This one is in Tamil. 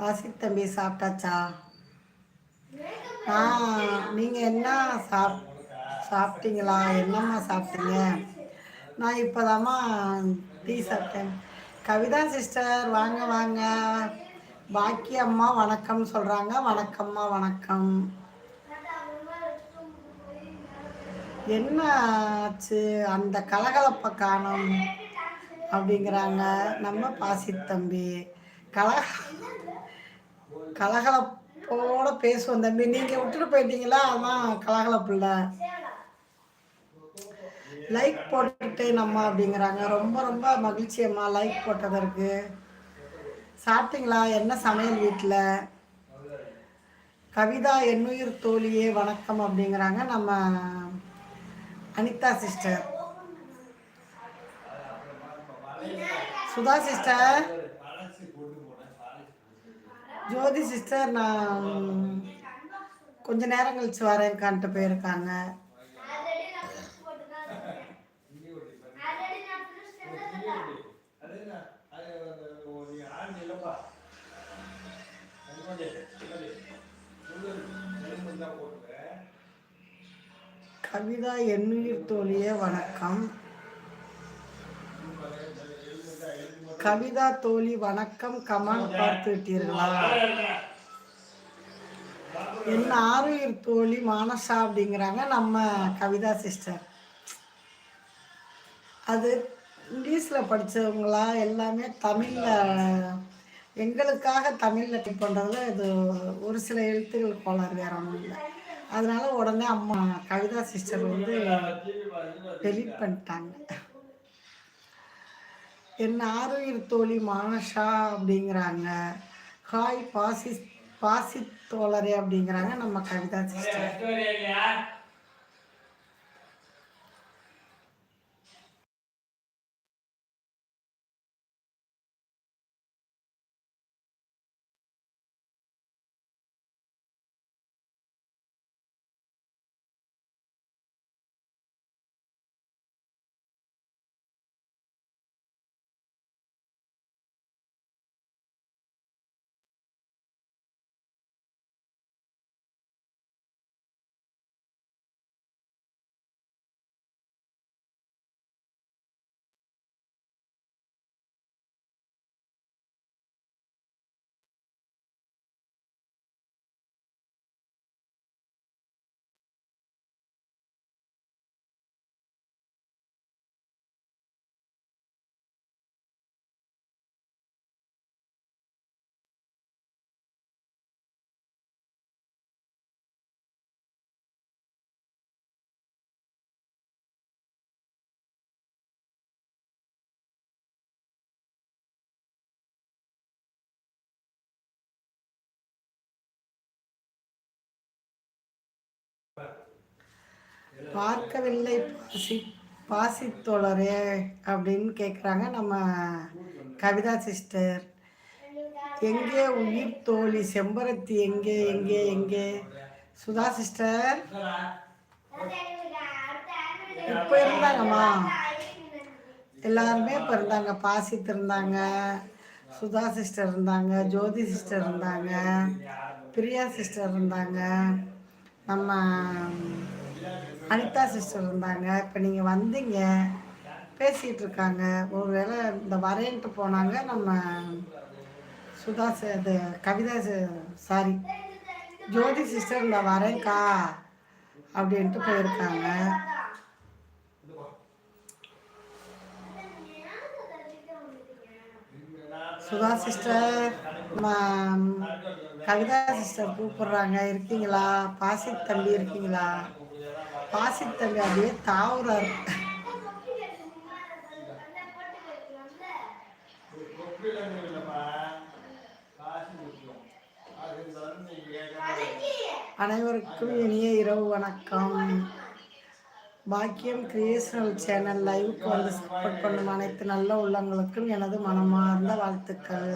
வாசித் தம்பி சாப்பிட்டாச்சா? ஆ நீங்கள் என்ன சாப் சாப்பிட்டீங்களா? என்னம்மா சாப்பிட்டீங்க? நான் இப்போதாம்மா டீ சாப்பிட்டேன். கவிதா சிஸ்டர் வாங்க வாங்க. பாக்கி அம்மா வணக்கம் சொல்கிறாங்க வணக்கம்மா வணக்கம். என்ன ஆச்சு அந்த கலகலப்பை காணும் அப்படிங்கிறாங்க நம்ம பாசி தம்பி. கலக கலகலப்போட பேசுவோம் தம்பி. நீங்கள் விட்டுட்டு போயிட்டீங்களா? அதான் கலகலப்புல. லைக் போட்டுட்டேன் நம்ம அப்படிங்கிறாங்க. ரொம்ப ரொம்ப மகிழ்ச்சி அம்மா. லைக் போட்டதற்கு. சாப்பிட்டீங்களா? என்ன சமையல் வீட்டில் கவிதா என்னுயிர் தோழியே வணக்கம் அப்படிங்கிறாங்க நம்ம Anitha sister. Sudha sister. Jyothi sister நான் கொஞ்ச நேரம் கழிச்சு வரேன்கான்ட்டு போயிருக்காங்க. கவிதா என்னுயிர் தோழியே வணக்கம். கவிதா தோழி வணக்கம். கமெண்ட் பார்த்து விட்டீர்களா? என்ன ஆறுயிர் தோழி மானசா அப்படிங்கிறாங்க நம்ம கவிதா சிஸ்டர் அது இங்கிலீஷில் படித்தவங்களா எல்லாமே தமிழில். எங்களுக்காக தமிழில் டைப் பண்ணுறதுல இது ஒரு சில எழுத்துக்கள் கோளாறு வேற ஒன்றும் இல்லை. அதனால உடனே அம்மா கவிதா சிஸ்டர் வந்து டெலிட் பண்ணிட்டாங்க. என் ஆறுயிர் தோழி மானஷா அப்படிங்கிறாங்க. ஹாய் பாசி பாசி தோழரே அப்படிங்கிறாங்க நம்ம கவிதா சிஸ்டர். பார்க்கவில்லை. பாசி பாசித்தோழரே அப்படின்னு கேட்குறாங்க நம்ம கவிதா சிஸ்டர். எங்கே உயிர் தோழி? செம்பருத்தி எங்கே? எங்கே? எங்கே? சுதா சிஸ்டர்? இப்போ இருந்தாங்கம்மா. எல்லாருமே இப்போ இருந்தாங்க. பாசித் இருந்தாங்க சுதா சிஸ்டர் இருந்தாங்க ஜோதி சிஸ்டர் இருந்தாங்க பிரியா சிஸ்டர் இருந்தாங்க. நம்ம அனிதா சிஸ்டர் இருந்தாங்க. இப்போ நீங்கள் வந்தீங்க. பேசிகிட்டு இருக்காங்க. ஒரு வேளை இந்த வரேன்ட்டு போனாங்க. நம்ம சுதா இது கவிதா சாரி ஜோதி சிஸ்டர் இந்த வரேன்க்கா அப்படின்ட்டு போயிருக்காங்க. சுதா சிஸ்டர் கவிதா சிஸ்டர் கூப்பிடுறாங்க. இருக்கீங்களா? பாசி தம்பி இருக்கீங்களா? பாசி தம்பி அப்படியே அனைவருக்கும் இனிய இரவு வணக்கம். பாக்கியம் கிரியேஷனல் சேனல் லைவுக்கு வந்து சப்போர்ட் பண்ணும் அனைத்து நல்ல உள்ளங்களுக்கும் எனது மனமார்ந்த வாழ்த்துக்கள்.